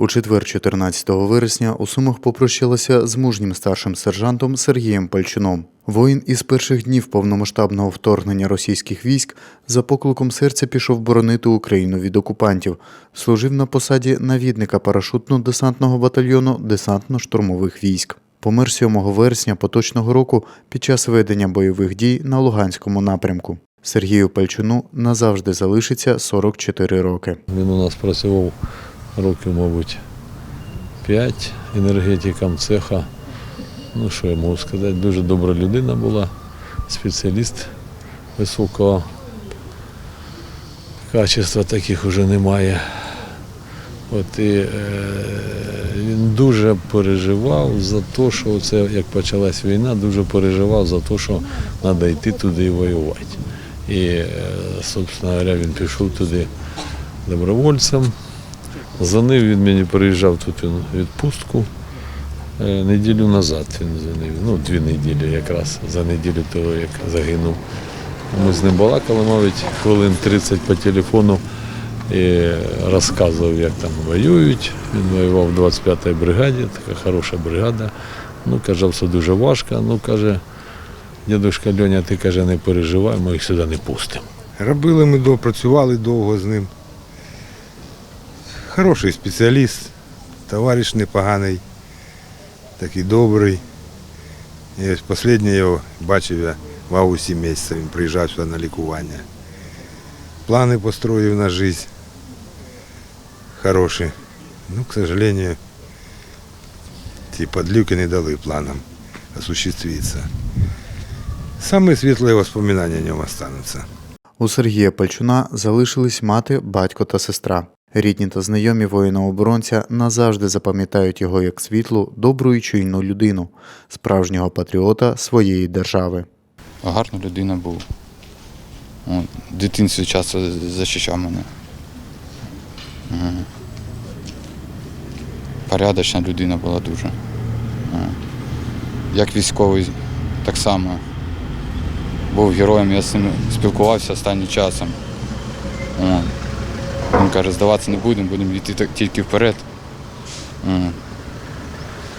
У четвер, 14 вересня, у Сумах попрощалися з мужнім старшим сержантом Сергієм Пальчуном. Воїн із перших днів повномасштабного вторгнення російських військ за покликом серця пішов боронити Україну від окупантів. Служив на посаді навідника парашутно-десантного батальйону десантно-штурмових військ. Помер 7 вересня поточного року під час ведення бойових дій на Луганському напрямку. Сергію Пальчуну назавжди залишиться 44 роки. Він у нас працював років, мабуть, 5 енергетиком цеха. Ну, що я можу сказати, дуже добра людина була, спеціаліст високого качества, таких вже немає. От і е, він дуже переживав за те, що це, як почалась війна, дуже переживав за те, що треба йти туди і воювати. І, е, собственно говоря, він пішов туди добровольцем. За ним він мені приїжджав тут він відпустку. Е, Неділю назад він дзвонив, ну дві неділі якраз за неділю того, як загинув. Ми з ним балакали, мабуть, хвилин 30 по телефону і розказував, як там воюють. Він воював в 25-й бригаді, така хороша бригада. Ну, каже, все дуже важко. Ну, каже, дідусь Льоня, ти каже, не переживай, ми їх сюди не пустимо. Робили ми довго, працювали довго з ним. Хороший спеціаліст, товариш непоганий, такий добрий. І ось останнє його бачив я в августі місяця, він приїжджав сюди на лікування. Плани построїв на життя. Хороші. Ну, к сожалению, ці подлюки не дали планам осуществиться. Самые світлі воспоминания о ньому остануться. У Сергія Пальчуна залишились мати, батько та сестра. Рідні та знайомі воїна-оборонця назавжди запам'ятають його як світлу, добру і чуйну людину, справжнього патріота своєї держави. Гарна людина був. Дитинстві часто захищав мене. Порядочна людина була дуже. Як військовий, так само. Був героєм, я з ним спілкувався останнім часом. Він каже, здаватися не будемо, будемо йти тільки вперед.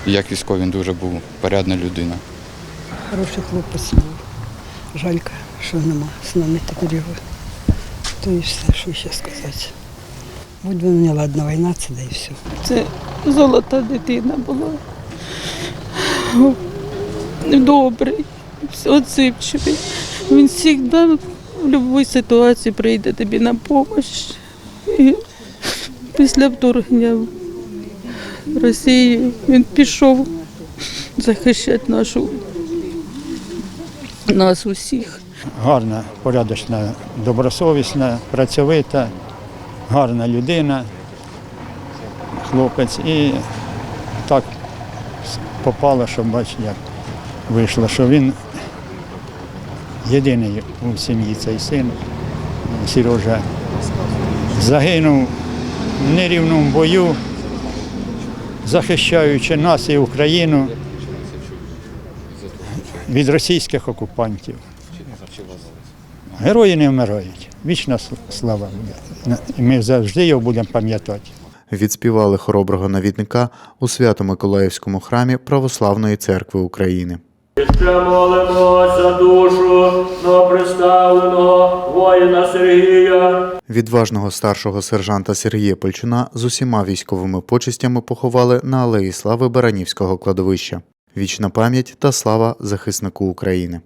Як військовий він дуже був порядна людина. Хороший хлопець був. Жалька, що нема з нами тепер його. То і все, що ще сказати. Будь вона не ладна війна, це да і все. Це золота дитина була. Добрий, оципчивий. Він завжди в будь-якій ситуації прийде тобі на допомогу. І після вторгнення в Росію він пішов захищати нашу нас усіх. гарна, порядочна, добросовісна, працьовита, гарна людина, хлопець. І так попало, що бач, як вийшло, що він єдиний у сім'ї цей син, Сережа, загинув в нерівному бою, захищаючи нас і Україну від російських окупантів. Герої не вмирають. Вічна слава буде. І ми завжди його будемо пам'ятати. Відспівали хороброго навідника у Свято-Миколаївському храмі Православної церкви України. Ще молимо за душу новоприставленого воїна Сергія. Відважного старшого сержанта Сергія Польчуна з усіма військовими почестями поховали на алеї слави Баранівського кладовища. Вічна пам'ять та слава захиснику України.